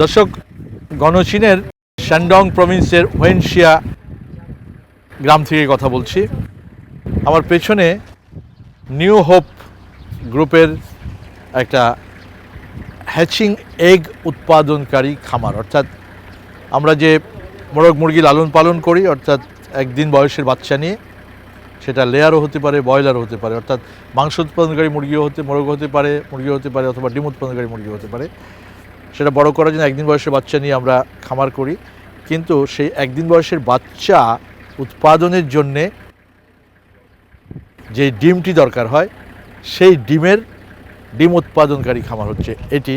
দর্শক গণচীনের শ্যান্ডং প্রভিন্সের ওয়েনশিয়া গ্রাম থেকে কথা বলছি। আমার পেছনে নিউ হোপ গ্রুপের একটা হ্যাচিং এগ উৎপাদনকারী খামার। অর্থাৎ আমরা যে মোরগ মুরগি লালন পালন করি, অর্থাৎ একদিন বয়সের বাচ্চা নিয়ে, সেটা লেয়ারও হতে পারে, ব্রয়লারও হতে পারে, অর্থাৎ মাংস উৎপাদনকারী মুরগিও হতে মোরগ হতে পারে, মুরগিও হতে পারে, অথবা ডিম উৎপাদনকারী মুরগি হতে পারে। সেটা বড় করার জন্য একদিন বয়সের বাচ্চা নিয়ে আমরা খামার করি। কিন্তু সেই একদিন বয়সের বাচ্চা উৎপাদনের জন্যে যে ডিমটি দরকার হয়, সেই ডিমের ডিম উৎপাদনকারী খামার হচ্ছে এটি,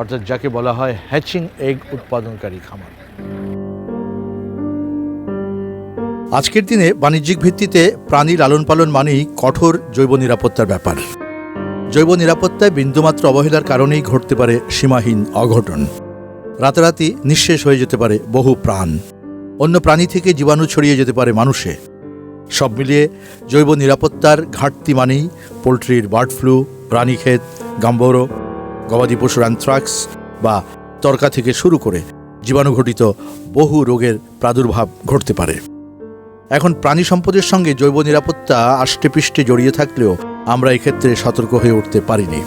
অর্থাৎ যাকে বলা হয় হ্যাচিং এগ উৎপাদনকারী খামার। আজকের দিনে বাণিজ্যিক ভিত্তিতে প্রাণী লালন পালন মানেই কঠোর জৈব নিরাপত্তার ব্যাপার। জৈব নিরাপত্তায় বিন্দুমাত্র অবহেলার কারণেই ঘটতে পারে সীমাহীন অঘটন। রাতারাতি নিঃশেষ হয়ে যেতে পারে বহু প্রাণ। অন্য প্রাণী থেকে জীবাণু ছড়িয়ে যেতে পারে মানুষে। সব মিলিয়ে জৈব নিরাপত্তার ঘাটতি মানেই পোলট্রির বার্ড ফ্লু রানীক্ষেত গাম্বরো, গবাদি পশুর অ্যান্থ্রাক্স বা তর্কা থেকে শুরু করে জীবাণুঘটিত বহু রোগের প্রাদুর্ভাব ঘটতে পারে। এখন প্রাণী সম্পদের সঙ্গে জৈব নিরাপত্তা আষ্টেপৃষ্টে জড়িয়ে থাকলেও আমরা এক্ষেত্রে সতর্ক হয়ে উঠতে পারিনি।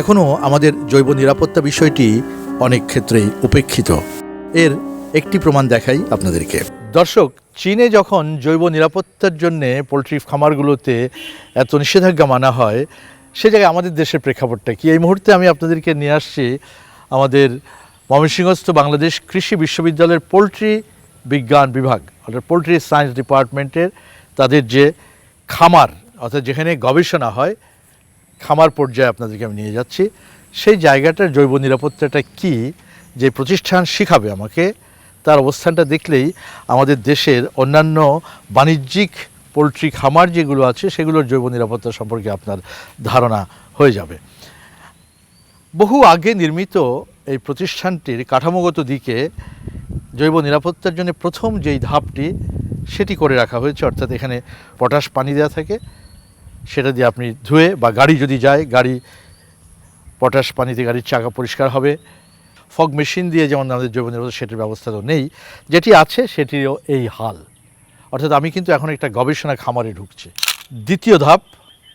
এখনও আমাদের জৈব নিরাপত্তা বিষয়টি অনেক ক্ষেত্রেই উপেক্ষিত। এর একটি প্রমাণ দেখাই আপনাদেরকে। দর্শক, চীনে যখন জৈব নিরাপত্তার জন্য পোলট্রি খামারগুলোতে এত নিষেধাজ্ঞা মানা হয়, সে জায়গায় আমাদের দেশের প্রেক্ষাপটটা কি? এই মুহূর্তে আমি আপনাদেরকে নিয়ে আসছি আমাদের ময়মনসিংহস্থ বাংলাদেশ কৃষি বিশ্ববিদ্যালয়ের পোলট্রি বিজ্ঞান বিভাগ, অর্থাৎ পোলট্রি সায়েন্স ডিপার্টমেন্টের তাদের যে খামার অর্থাৎ যেখানে গবেষণা হয়, খামার পর্যায়ে আপনাদেরকে আমি নিয়ে যাচ্ছি, সেই জায়গাটার জৈব নিরাপত্তাটা কি, যে প্রতিষ্ঠান শিখাবে আমাকে, তার অবস্থানটা দেখলেই আমাদের দেশের অন্যান্য বাণিজ্যিক পোলট্রি খামার যেগুলো আছে, সেগুলোর জৈব নিরাপত্তা সম্পর্কে আপনার ধারণা হয়ে যাবে। বহু আগে নির্মিত এই প্রতিষ্ঠানটির কাঠামোগত দিকে জৈব নিরাপত্তার জন্য প্রথম যেই ধাপটি, সেটি করে রাখা হয়েছে, অর্থাৎ এখানে পটাশ পানি দেওয়া থাকে। সেটা দিয়ে আপনি ধুয়ে বা গাড়ি যদি যায়, গাড়ি পটাশ পানিতে গাড়ির চাকা পরিষ্কার হবে। ফগ মেশিন দিয়ে যেমন আমাদের জৈব নিরাপত্তা সেটির ব্যবস্থা তো নেই। যেটি আছে, সেটিরও এই হাল। অর্থাৎ আমি কিন্তু এখন একটা গবেষণা খামারে ঢুকছি। দ্বিতীয় ধাপ,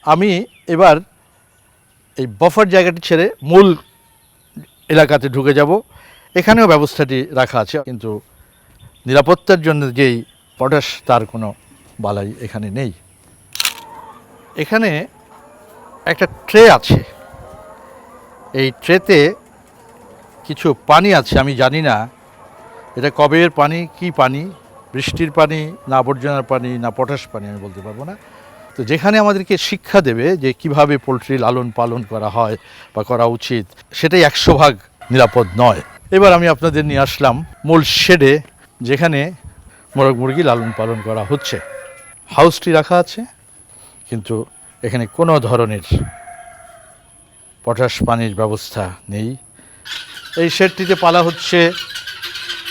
আমি এবার এই বফার জায়গাটি ছেড়ে মূল এলাকাতে ঢুকে যাব। এখানেও ব্যবস্থাটি রাখা আছে, কিন্তু নিরাপত্তার জন্য যেই পটাশ, তার কোনো বালাই এখানে নেই। এখানে একটা ট্রে আছে। এই ট্রেতে কিছু পানি আছে, আমি জানি না। এটা কবের পানি, কি পানি? বৃষ্টির পানি, না আবর্জনার পানি, না পটাশ পানি, আমি বলতে পারব না। তো যেখানে আমাদেরকে শিক্ষা দেবে যে কীভাবে পোলট্রি লালন পালন করা হয় বা করা উচিত, সেটাই একশো ভাগ নিরাপদ নয়। এবার আমি আপনাদের নিয়ে আসলাম মূল শেডে, যেখানে মোরগ মুরগি লালন পালন করা হচ্ছে। হাউসটি রাখা আছে। কিন্তু এখানে কোনো ধরনের পটাশ পানির ব্যবস্থা নেই। এই শেডটিতে পালা হচ্ছে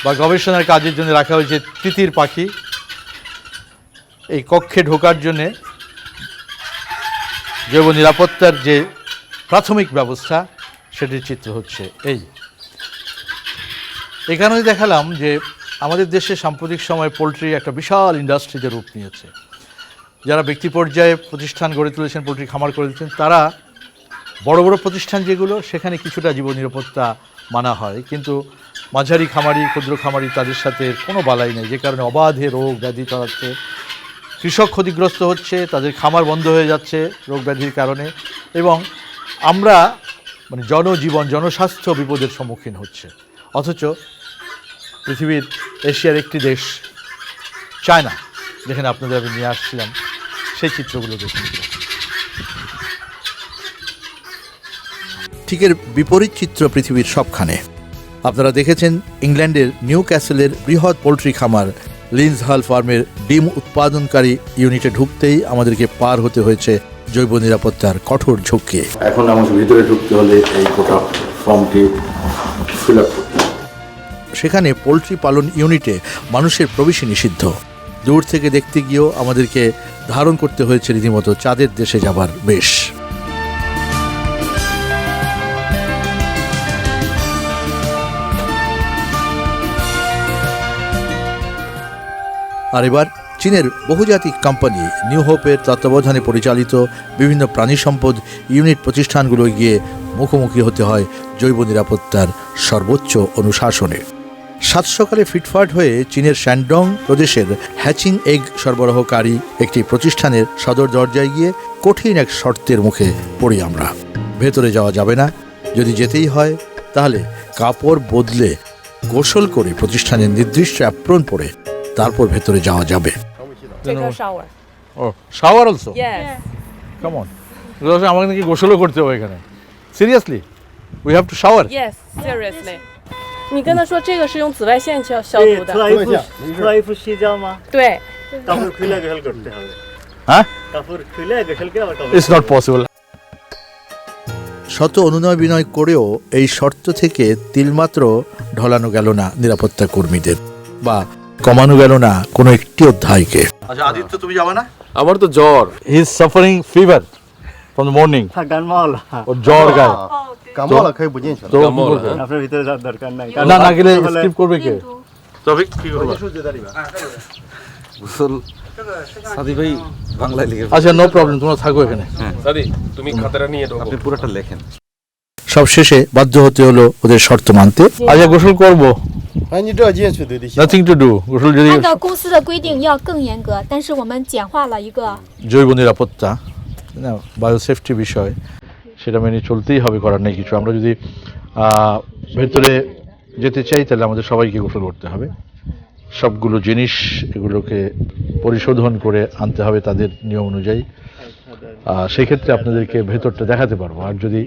বা গবেষণার কাজের জন্য রাখা হয়েছে তিতির পাখি। এই কক্ষে ঢোকার জন্যে জৈব নিরাপত্তার যে প্রাথমিক ব্যবস্থা, সেটির চিত্র হচ্ছে এই। এখানেই দেখালাম যে আমাদের দেশে সাম্প্রতিক সময়ে পোলট্রি একটা বিশাল ইন্ডাস্ট্রিতে রূপ নিয়েছে। যারা ব্যক্তি পর্যায়ে প্রতিষ্ঠান গড়ে তুলেছেন, পোলট্রি খামার করে দিচ্ছেন, তারা বড় বড় প্রতিষ্ঠান যেগুলো, সেখানে কিছুটা জীবন নিরাপত্তা মানা হয়। কিন্তু মাঝারি খামারি, ক্ষুদ্র খামারি তাদের সাথে কোনো বালাই নেই, যে কারণে অবাধে রোগ ব্যাধি ছড়াচ্ছে। কৃষক ক্ষতিগ্রস্ত হচ্ছে, তাদের খামার বন্ধ হয়ে যাচ্ছে রোগ ব্যাধির কারণে। এবং আমরা মানে জনজীবন, জনস্বাস্থ্য বিপদের সম্মুখীন হচ্ছে। অথচ পৃথিবীর এশিয়ার একটি দেশ, চায়না, যেখানে আপনাদের আমি নিয়ে আসছিলাম। সেই চিত্রগুলো দেখুন। ঠিকের বিপরীত চিত্র পৃথিবীর সবখানে। আপনারা দেখেছেন ইংল্যান্ডের নিউ ক্যাসেলের বৃহৎ পোলট্রি খামার লিন্স হাল ফার্মের ডিম উৎপাদনকারী ইউনিটে ঢুকতেই আমাদেরকে পার হতে হয়েছে জৈব নিরাপত্তার কঠোর ঝুঁকি। এখন আমাদের ভিতরে ঢুকতে হলে এই গোটা ফর্মটি ফিল আপ সেখানে পোলট্রি পালন ইউনিটে মানুষের প্রবেশই নিষিদ্ধ। দূর থেকে দেখতে গিয়েও আমাদেরকে ধারণ করতে হয়েছে রীতিমতো চাঁদের দেশে যাবার বেশ। আর এবার চীনের বহুজাতিক কোম্পানি নিউ হোপের তত্ত্বাবধানে পরিচালিত বিভিন্ন প্রাণী সম্পদ ইউনিট প্রতিষ্ঠানগুলো গিয়ে মুখোমুখি হতে হয় জৈব নিরাপত্তার সর্বোচ্চ অনুশাসনের সাত সকালে ফিটফাট হয়ে চীনের শ্যান্ডং প্রদেশের হ্যাচিং এগ সরবরাহকারী একটি প্রতিষ্ঠানের সদর দরজায় গিয়ে কঠিন এক শর্তের মুখে পড়ি আমরা। ভেতরে যাওয়া যাবে না। যদি যেতেই হয় তাহলে কাপড় বদলে গোসল করে প্রতিষ্ঠানের নির্দিষ্ট অ্যাপ্রন পরে তারপর ভেতরে যাওয়া যাবে। শাওয়ার অলসো কেমন আমাকে নাকি গোসলও করতে হবে এখানে। Seriously we have to shower Yes. Seriously. 你跟他说这个是用紫外线消消对毒，的。 তোরা তোরা ফুসি যাও মা 对， কাপড় খুলে গোসল করতে হবে হ্যাঁ কাপড় খুলে গোসল করে আবার কাপড় ইটস নট পসিবল শত অনুনয় বিনয় করেও এই শর্ত থেকে তিলমাত্র ঢলানো গেল না নিরাপত্তা কর্মীদের বা কমানো গেল না কোনো একটি অধ্যায়কে আচ্ছা আদিত্য তুমি যাবে না আমার তো জ্বর he is suffering fever from the morning 他感冒了 ওর জ্বর গায়ে 感冒了可以不进去了。 তো感冒了হ্যাঁ? আপনার ভিতরে যাওয়ার দরকার নাই না না গেলে তাহলে স্কিপ করবে কে তবে কি করবে গোসল সাদি ভাই বাংলায় লিখে আচ্ছা নো প্রবলেম তোমরা থাকো এখানে সাদি তুমি খাতাটা নিয়ে ঢোকো আপনি পুরোটা লেখেন সব শেষে বাধ্য হতে হলো ওদের শর্ত মানতে আচ্ছা গোসল করবো 哎，你这进去得得行。 নাথিং টু ডু গোসল যদি 按照公司的规定要更严格，但是我们简化了一个 জৈব নিরাপত্তা না বায়োসেফটি বিষয় সেটা মেনে চলতেই হবে করার নেই কিছু। আমরা যদি ভেতরে যেতে চাই, তাহলে আমাদের সবাইকে গোসল করতে হবে। সবগুলো জিনিস এগুলোকে পরিশোধন করে আনতে হবে তাদের নিয়ম অনুযায়ী। সেক্ষেত্রে আপনাদেরকে ভেতরটা দেখাতে পারব। আর যদি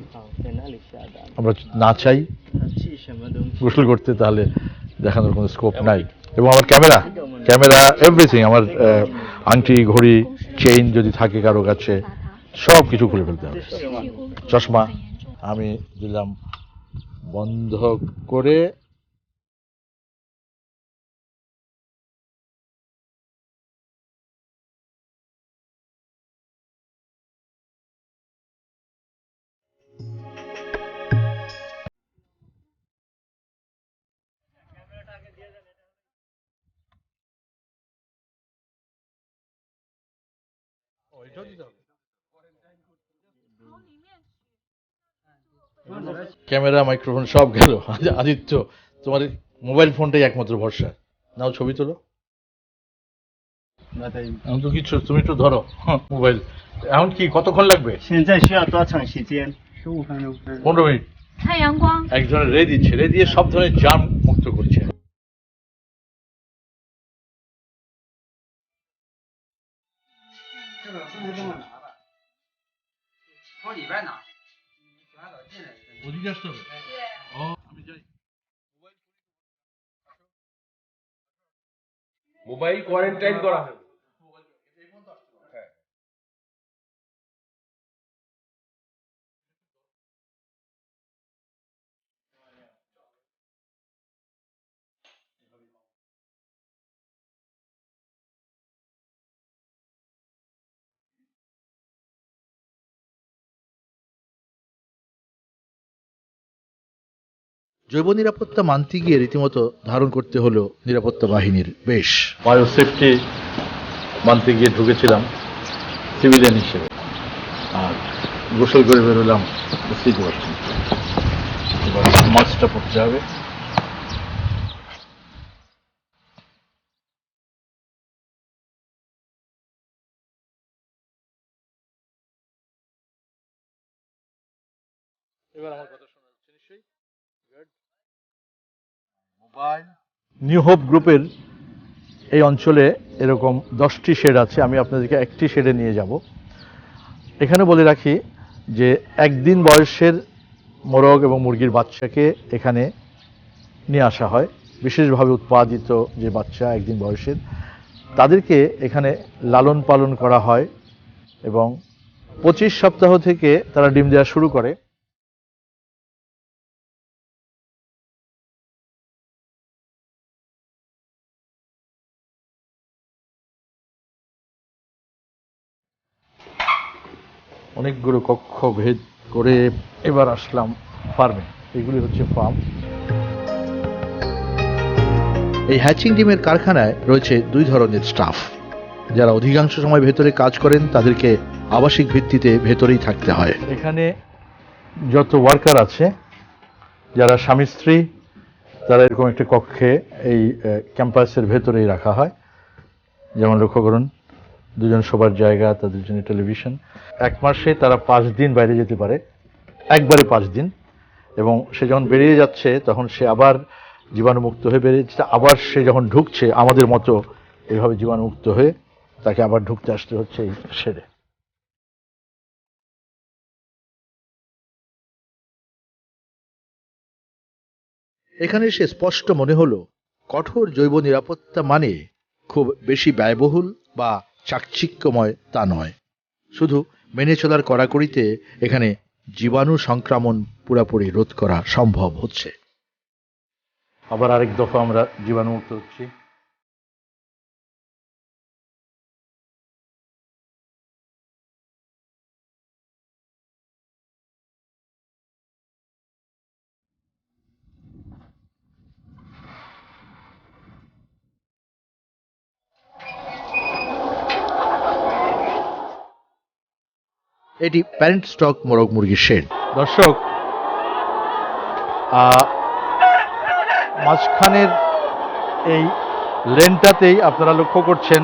আমরা না চাই গোসল করতে, তাহলে দেখানোর কোনো স্কোপ নাই। এবং আমার ক্যামেরা ক্যামেরা এভরিথিং আমার আংটি, ঘড়ি চেইন যদি থাকে কারও কাছে সব কিছু খুলে ফেলতে হবে। চশমা। আমি দিলাম বন্ধ করে। ক্যামেরা মাইক্রোফোন সব গেল আজ- আদিত্য তোমার মোবাইল ফোনটাই একমাত্র ভরসা নাও ছবি তোলো এখন তো কিছু তুমি একটু ধরো হ্যাঁ, মোবাইল এখন কি কতক্ষণ লাগবে 现在需要多长时间十五分钟 পনেরো মিনিট 太阳光。 একজনের রে দিচ্ছে রে দিয়ে সব ধরনের জাম মুক্ত করছে ওদিকে আসতে হবে ও। আমি যাই। মোবাইল কোয়ারেন্টাইন করা হবে। জৈব নিরাপত্তা মানতে গিয়ে রীতিমতো ধারণ করতে হলো নিরাপত্তা বাহিনীর বেশ। বায়োসেফটি মানতে গিয়ে ঢুকেছিলাম সিভিলিয়ান হিসেবে। আর গোসল করে বেরোলাম বুঝতেই এবার মাস্কটা পড়তে হবে। এবার আমার কথা শোনা যাচ্ছে নিশ্চয়ই মোবাইল নিউ হোপ গ্রুপের এই অঞ্চলে এরকম দশটি শেড আছে, আমি আপনাদেরকে একটি শেডে নিয়ে যাব। এখানে বলে রাখি যে একদিন বয়সের মোরগ এবং মুরগির বাচ্চাকে এখানে নিয়ে আসা হয়। বিশেষভাবে উৎপাদিত যে বাচ্চা একদিন বয়সের, তাদেরকে এখানে লালন পালন করা হয় এবং পঁচিশ সপ্তাহ থেকে তারা ডিম দেওয়া শুরু করে। অনেকগুলো কক্ষ ভেদ করে এবার আসলাম ফার্মে এগুলি হচ্ছে ফার্ম এই হ্যাচিং ডিমের কারখানায় রয়েছে দুই ধরনের স্টাফ যারা অধিকাংশ সময় ভেতরে কাজ করেন তাদেরকে আবাসিক ভিত্তিতে ভেতরেই থাকতে হয়। এখানে যত ওয়ার্কার আছে যারা স্বামী স্ত্রী তারা এরকম একটা কক্ষে এই ক্যাম্পাসের ভেতরেই রাখা হয়। যেমন লক্ষ্য করুন দুজন সবার জায়গা, তাদের জন্য টেলিভিশন। এক মাসে তারা পাঁচ দিন বাইরে যেতে পারে, একবারে পাঁচ দিন। এবং সে যখন বেরিয়ে যাচ্ছে, তখন সে আবার জীবাণুমুক্ত হয়ে বেরিয়ে যাচ্ছে, আবার সে যখন ঢুকছে, আমাদের মতো এইভাবে জীবাণুমুক্ত হয়ে তাকে আবার ঢুকতে আসতে হচ্ছে এই সেরে এখানে সে স্পষ্ট মনে হলো, কঠোর জৈব নিরাপত্তা মানে খুব বেশি ব্যয়বহুল বা চাকচিক্যময় তা নয়। শুধু মেনে চলার কড়াকড়িতে এখানে জীবাণু সংক্রমণ পুরাপুরি রোধ করা সম্ভব হচ্ছে। আবার আরেক দফা আমরা জীবাণুমুক্ত হচ্ছি। এটি প্যারেন্ট স্টক মোরগ মুরগির শেড। দর্শক মাঝখানের এই লেনটাতেই আপনারা লক্ষ্য করছেন,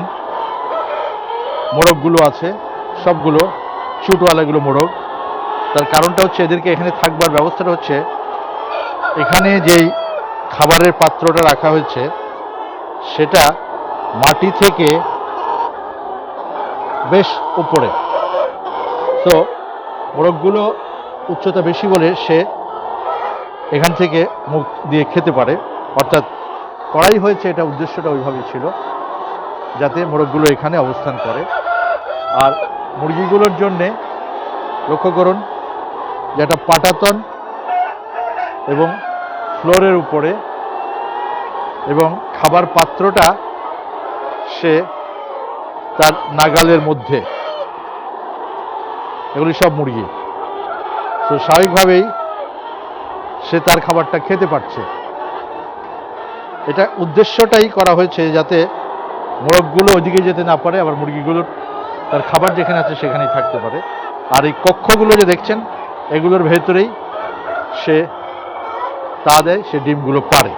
মোরগগুলো আছে, সবগুলো চুটওয়ালাগুলো মোরগ। তার কারণটা হচ্ছে এদেরকে এখানে থাকবার ব্যবস্থাটা হচ্ছে, এখানে যেই খাবারের পাত্রটা রাখা হয়েছে, সেটা মাটি থেকে বেশ উপরে। তো মোরগগুলো উচ্চতা বেশি বলে সে এখান থেকে মুখ দিয়ে খেতে পারে। অর্থাৎ করাই হয়েছে এটা উদ্দেশ্যটা ওইভাবে ছিল, যাতে মোরগগুলো এখানে অবস্থান করে। আর মুরগিগুলোর জন্যে লক্ষ্য করুন যে একটা পাটাতন এবং ফ্লোরের উপরে এবং খাবার পাত্রটা সে তার নাগালের মধ্যে এগুলি সব মুরগি। তো স্বাভাবিকভাবেই সে তার খাবারটা খেতে পারছে। এটা উদ্দেশ্যটাই করা হয়েছে যাতে মোরগগুলো ওইদিকে যেতে না পারে, আবার মুরগিগুলোর তার খাবার যেখানে আছে সেখানেই থাকতে পারে। আর এই কক্ষগুলো যে দেখছেন, এগুলোর ভেতরেই সে তা দেয়, সে ডিমগুলো পারে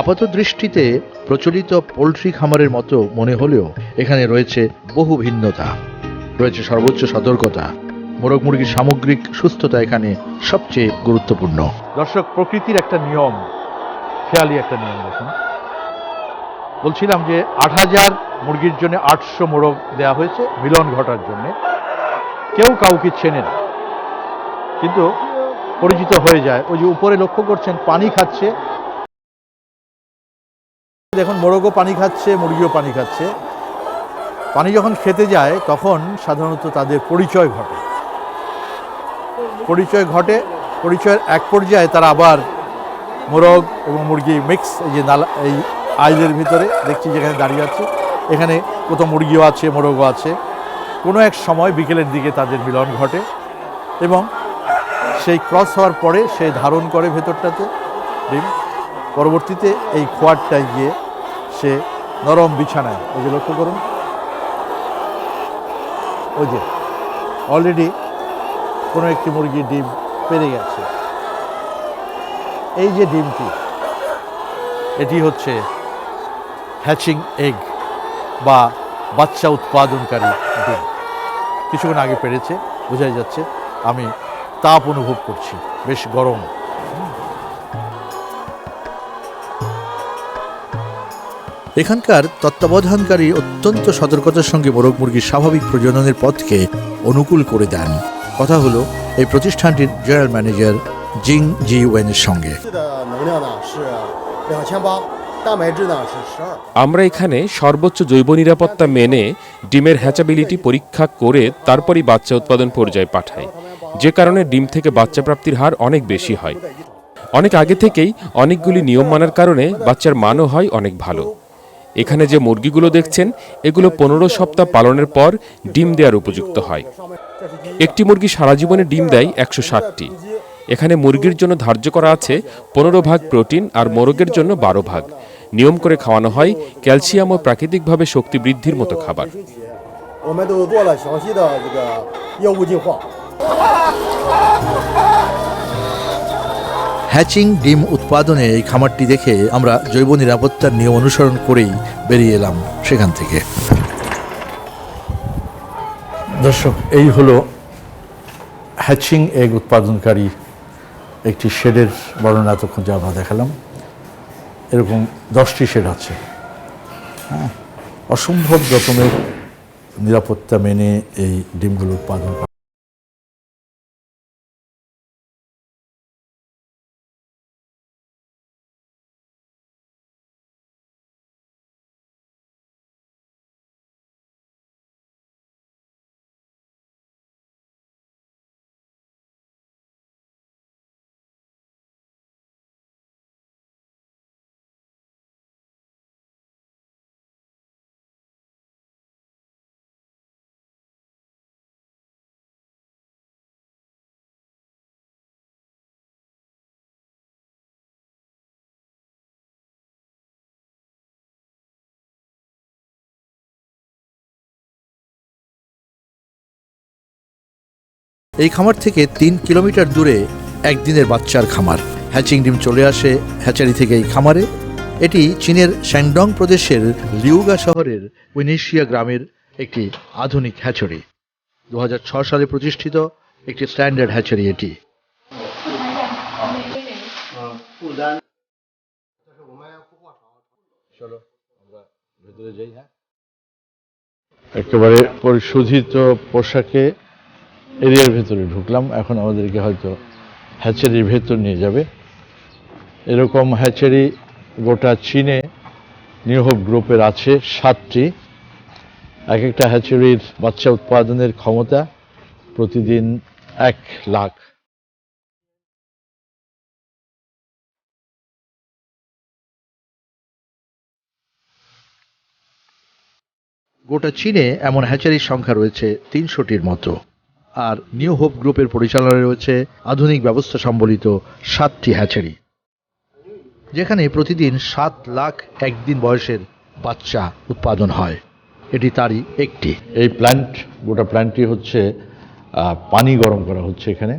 আপাত দৃষ্টিতে প্রচলিত পোলট্রি খামারের মতো মনে হলেও এখানে রয়েছে বহু ভিন্নতা। রয়েছে সর্বোচ্চ সতর্কতা, মোরগ মুরগির সামগ্রিক সুস্থতা এখানে সবচেয়ে গুরুত্বপূর্ণ। দর্শক, প্রকৃতির একটা নিয়ম, খেয়ালি একটা নিয়ম দেখুন। বলছিলাম যে আট হাজার মুরগির জন্য আটশো মোরগ দেওয়া হয়েছে মিলন ঘটার জন্য। কেউ কাউকে চেনে না, কিন্তু পরিচিত হয়ে যায়। ওই যে উপরে লক্ষ্য করছেন, পানি খাচ্ছে দেখুন, মোরগও পানি খাচ্ছে, মুরগিও পানি খাচ্ছে। পানি যখন খেতে যায়, তখন সাধারণত তাদের পরিচয় ঘটে। পরিচয় ঘটে, পরিচয়ের এক পর্যায়ে তারা আবার মোরগ এবং মুরগি মিক্স এই যে নালা, এই আইলের ভিতরে দেখছি যেখানে দাঁড়িয়ে আছে। এখানে কোথাও মুরগিও আছে, মোরগও আছে। কোনো এক সময় বিকেলের দিকে তাদের মিলন ঘটে এবং সেই ক্রস হওয়ার পরে সে ধারণ করে ভেতরটাতে। ডিম পরবর্তীতে এই খোয়ারটায় গিয়ে সে নরম বিছানায়। ওই যে লক্ষ্য করুন। ওই যে অলরেডি কোনো একটি মুরগি ডিম পেরে গেছে। এই যে ডিমটি, এটি হচ্ছে হ্যাচিং এগ বা বাচ্চা উৎপাদনকারী ডিম। কিছুক্ষণ আগে পেরেছে, বোঝাই যাচ্ছে, আমি তাপ অনুভব করছি, বেশ গরম। এখানকার তত্ত্বাবধানকারী অত্যন্ত সতর্কতার সঙ্গে মোরগ মুরগির স্বাভাবিক প্রজননের পথকে অনুকূল করে দেন। কথা হলো, এই প্রতিষ্ঠানটির জেনারেল ম্যানেজার জিং জি ওয়েনের সঙ্গে। আমরা এখানে সর্বোচ্চ জৈব নিরাপত্তা মেনে ডিমের হ্যাচাবিলিটি পরীক্ষা করে তারপরই বাচ্চা উৎপাদন পর্যায়ে পাঠাই। যে কারণে ডিম থেকে বাচ্চা প্রাপ্তির হার অনেক বেশি হয়। অনেক আগে থেকেই অনেকগুলি নিয়ম মানার কারণে বাচ্চার মানও হয় অনেক ভালো। এখানে যে মুরগিগুলো দেখছেন, এগুলো পনেরো সপ্তাহ পালনের পর ডিম দেওয়ার উপযুক্ত হয়। একটি মুরগি সারা জীবনে ডিম দেয় একশো ষাটটি। এখানে মুরগির জন্য ধার্য করা আছে পনেরো ভাগ প্রোটিন আর মোরগের জন্য বারো ভাগ। নিয়ম করে খাওয়ানো হয় ক্যালসিয়াম ও প্রাকৃতিকভাবে শক্তি বৃদ্ধির মতো খাবার। হ্যাচিং ডিম উৎপাদনে এই খামারটি দেখে আমরা জৈব নিরাপত্তার নিয়ম অনুসরণ করেই বেরিয়ে এলাম সেখান থেকে। দর্শক, এই হলো হ্যাচিং এগ উৎপাদনকারী একটি শেডের বর্ণনা এতক্ষণ যা আমরা দেখালাম। এরকম দশটি শেড আছে। হ্যাঁ অসম্ভব রকমের নিরাপত্তা মেনে এই ডিমগুলো উৎপাদন এই খামার থেকে তিন কিলোমিটার দূরে একদিনের বাচ্চার খামার। হ্যাচিং ডিম চলে আসে হ্যাচারি থেকে এই খামারে। এটি চীনের শ্যাংডং প্রদেশের লিউগা শহরের উইনেশিয়া গ্রামের একটি আধুনিক হ্যাচারি। দু সালে প্রতিষ্ঠিত একটি স্ট্যান্ডার্ড হ্যাচারি এটি। হ্যাঁ। একেবারে পরিশোধিত পোশাকে এরিয়ার ভেতরে ঢুকলাম, এখন আমাদেরকে হয়তো হ্যাচারির ভেতর নিয়ে যাবে। এরকম হ্যাচারি গোটা চীনে নিউ গ্রুপের আছে সাতটি। এক একটা হ্যাচারির বাচ্চা উৎপাদনের ক্ষমতা প্রতিদিন এক লাখ। গোটা চীনে এমন হ্যাচারির সংখ্যা রয়েছে তিনশোটির মতো। আর নিউ হোপ গ্রুপের পরিচালনায় রয়েছে আধুনিক ব্যবস্থা সম্বলিত সাতটি হ্যাচারি, যেখানে প্রতিদিন সাত লাখ একদিন বয়সের বাচ্চা উৎপাদন হয়। এটি তারই একটি। এই প্ল্যান্ট গোটা প্ল্যান্টটি হচ্ছে পানি গরম করা হচ্ছে এখানে।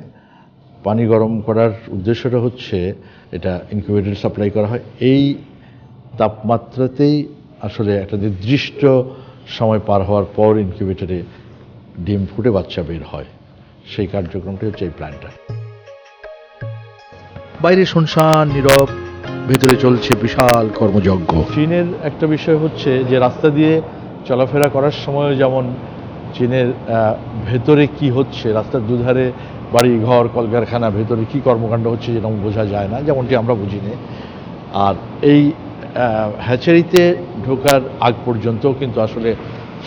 পানি গরম করার উদ্দেশ্যটা হচ্ছে, এটা ইনকিউবেটর সাপ্লাই করা হয়। এই তাপমাত্রাতেই আসলে একটা নির্দিষ্ট সময় পার হওয়ার পর ইনকিউবেটরে ডিম ফুটে বাচ্চা বের হয়। সেই কার্যক্রমটি হচ্ছে এই প্ল্যান্টটা বাইরে শুনশান নীরব ভেতরে চলছে বিশাল কর্মযজ্ঞ। চীনের একটা বিষয় হচ্ছে যে রাস্তা দিয়ে চলাফেরা করার সময় যেমন চীনের ভেতরে কি হচ্ছে রাস্তার দুধারে বাড়ি ঘর কলকারখানা ভেতরে কি কর্মকাণ্ড হচ্ছে যেরকম বোঝা যায় না যেমনটি আমরা বুঝি না আর এই হ্যাচারিতে ঢোকার আগ পর্যন্ত কিন্তু আসলে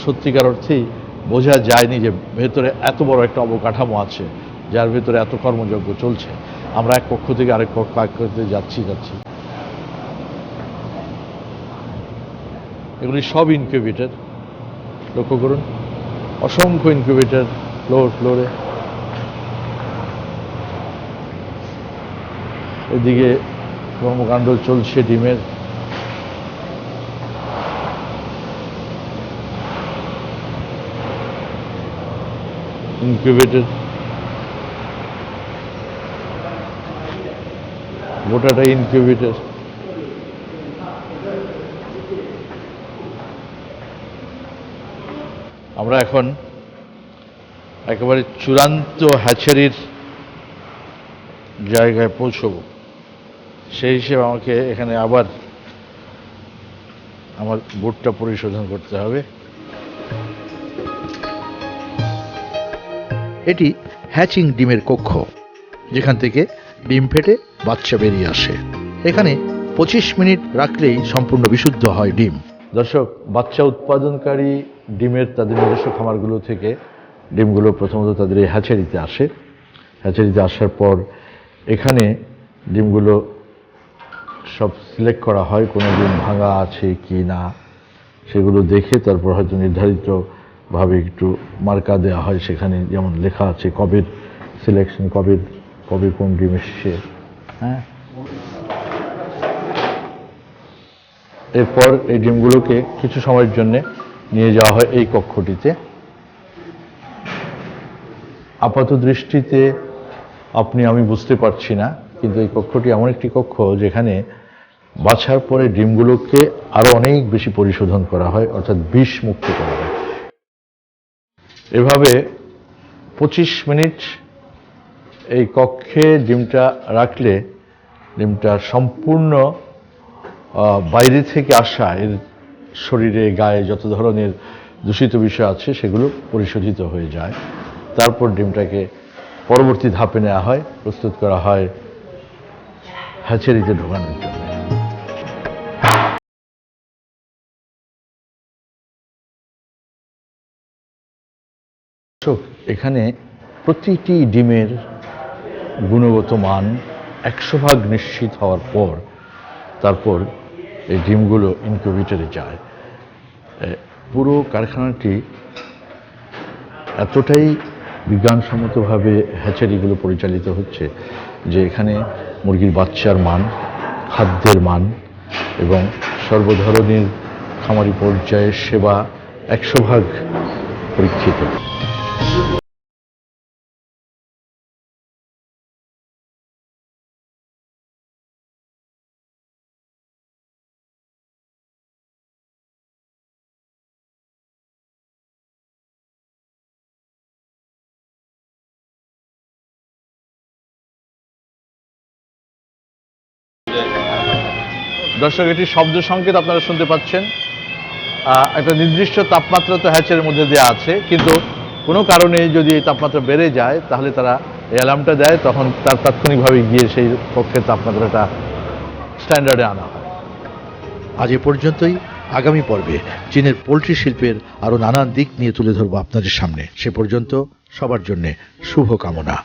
সত্যিকার অর্থেই বোঝা যায়নি যে ভেতরে এত বড় একটা অবকাঠামো আছে, যার ভেতরে এত কর্মযজ্ঞ চলছে। আমরা এক কক্ষ থেকে আরেক কক্ষ এক যাচ্ছি যাচ্ছি। এগুলি সব ইনকিউবেটর লক্ষ্য করুন, অসংখ্য ইনকিউবেটর ফ্লোর ফ্লোরে এদিকে কর্মকাণ্ড চলছে ডিমের ইনকিউবেটর গোটাটা ইনকিউবেটর আমরা এখন একেবারে চূড়ান্ত হ্যাচারির জায়গায় পৌঁছব। সেই হিসেবে আমাকে এখানে আবার আমার বুটটা পরিশোধন করতে হবে। এটি হ্যাচিং ডিমের কক্ষ, যেখান থেকে ডিম ফেটে বাচ্চা বেরিয়ে আসে। এখানে পঁচিশ মিনিট রাখলেই সম্পূর্ণ বিশুদ্ধ হয় ডিম। দর্শক, বাচ্চা উৎপাদনকারী ডিমের তাদের নিজস্ব খামারগুলো থেকে ডিমগুলো প্রথমত তাদের এই হ্যাচারিতে আসে। হ্যাচারিতে আসার পর এখানে ডিমগুলো সব সিলেক্ট করা হয়, কোনো ডিম ভাঙা আছে কি না, সেগুলো দেখে তারপর হয়তো নির্ধারিতভাবে একটু মার্কা দেওয়া হয় সেখানে। যেমন লেখা আছে, কবের সিলেকশন কবে কবে কোন ডিম এসছে হ্যাঁ? এরপর এই ডিমগুলোকে কিছু সময়ের জন্য নিয়ে যাওয়া হয় এই কক্ষটিতে। আপাত দৃষ্টিতে আপনি, আমি বুঝতে পারছি না, কিন্তু এই কক্ষটি এমন একটি কক্ষ যেখানে বাছার পরে ডিমগুলোকে আরও অনেক বেশি পরিশোধন করা হয়, অর্থাৎ বিষ মুক্ত করা হয়। এভাবে পঁচিশ মিনিট এই কক্ষে ডিমটা রাখলে ডিমটা সম্পূর্ণ বাইরে থেকে আসা, এর শরীরে, গায়ে যত ধরনের দূষিত বিষয় আছে সেগুলো পরিশোধিত হয়ে যায়। তারপর ডিমটাকে পরবর্তী ধাপে নেওয়া হয়, প্রস্তুত করা হয়, হ্যাচারিতে ঢোকানোর জন্য। দর্শক, এখানে প্রতিটি ডিমের গুণগত মান একশো ভাগ নিশ্চিত হওয়ার পর তারপর এই ডিমগুলো ইনকিউবেটরে যায়। পুরো কারখানাটি এতটাই বিজ্ঞানসম্মতভাবে হ্যাচারিগুলো পরিচালিত হচ্ছে যে এখানে মুরগির বাচ্চার মান খাদ্যের মান এবং সর্বধরনের খামারি পর্যায়ের সেবা একশো ভাগ পরীক্ষিত। দর্শক এটি শব্দ সংকেত আপনারা শুনতে পাচ্ছেন। আহ, একটা নির্দিষ্ট তাপমাত্রা তো হ্যাচের মধ্যে দেওয়া আছে কিন্তু কোনো কারণে যদি এই তাপমাত্রা বেড়ে যায় তাহলে তারা এই অ্যালার্মটা দেয় তখন তার তাৎক্ষণিকভাবে গিয়ে সেই পক্ষের তাপমাত্রাটা স্ট্যান্ডার্ডে আনা হয়। আজ এ পর্যন্তই। আগামী পর্বে চীনের পোলট্রি শিল্পের আরও নানান দিক নিয়ে তুলে ধরবো আপনাদের সামনে। সে পর্যন্ত সবার জন্যে শুভ কামনা